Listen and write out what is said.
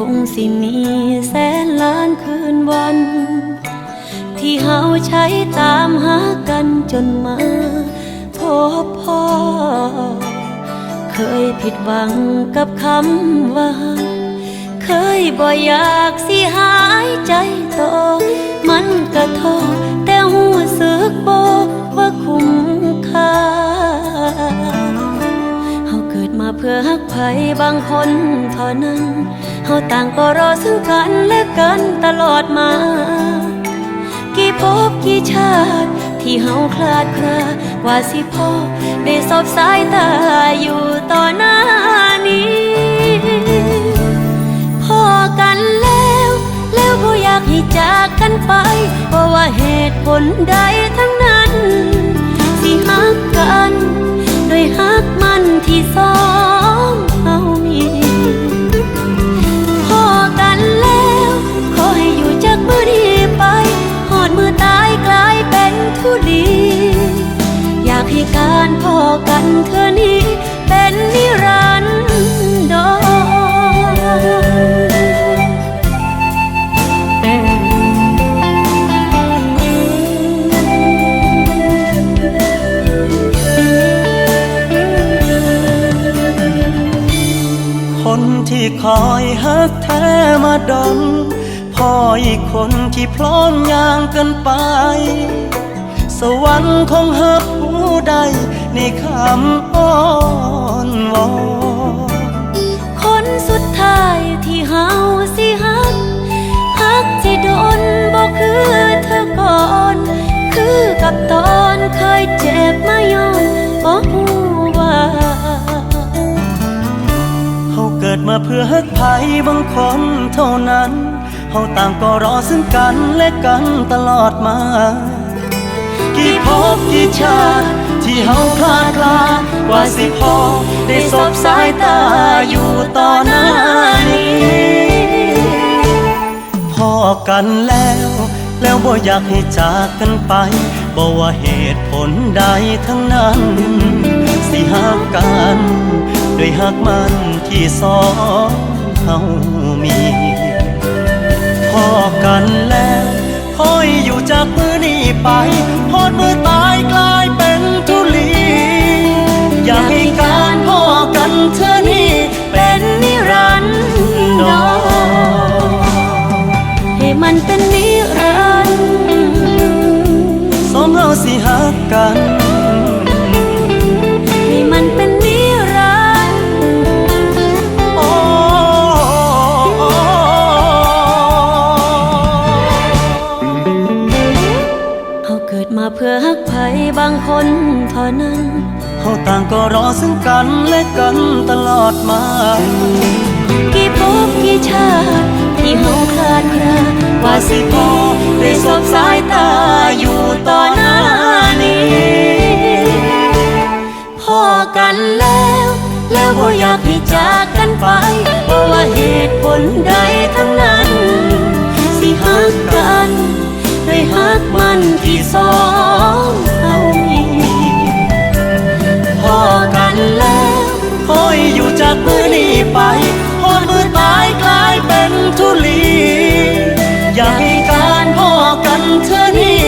คงสิมีแสนล้านคืนวัน ที่เฮาใช้ตามหากันจนมาพบพ่อ เคยผิดหวังกับคำว่า เคยบ่อยากสิหายใจต่อมันกระทบ เพื่อฮักไผบางคนเท่านั้นเฮาต่างก็รอซึ่งกันและกันตลอดมา กี่ภพกี่ชาติที่เฮาคลาดคลากว่าสิพอได้สบสายตาอยู่ต่อหน้านี้พอกันแล้ว แล้วบ่อยากให้จากกันไปเพราะว่าเหตุผลใดทั้ง ที่คอยฮักแท้มาดนพ่ออีกคนที่พร้อมย่างกันไป สวรรค์ของฮักผู้ใดในคำอ้อนวอนคนสุดท้ายที่เฮา เกิดมาเพื่อฮักไผบางคนเท่านั้นเฮาต่างก็รอซึ่งกันและกันตลอดมา กี่ภพกี่ชาติที่เฮาคลาดคลากว่าสิพอได้สบสายตาอยู่ต่อหน้านี้พอกันแล้ว แล้วบ่อยากให้จากกันไปบ่ว่าเหตุผลใดทั้งนั้น สิหักกัน ด้วยหักมัน ที่สองเขามี พอกันแล้วคอยอยู่จากมือนี้ไป เพื่อฮักไผบางคนเท่านั้นเฮาต่างก็รอซึ่งกันและกันตลอดมา กี่ภพกี่ชาติที่เฮาคลาดคลาว่าสิพอได้สบสายตาอยู่ต่อหน้านี้ พอกันแล้ว แล้วบ่อยากให้จากกันไปเพราะว่าเหตุผลใด สองเรามีพอกันแล้วคอยอยู่จากมือนี้ไปหอดมือตายกลายเป็นทุลี อยากให้การพอกันเธอนี้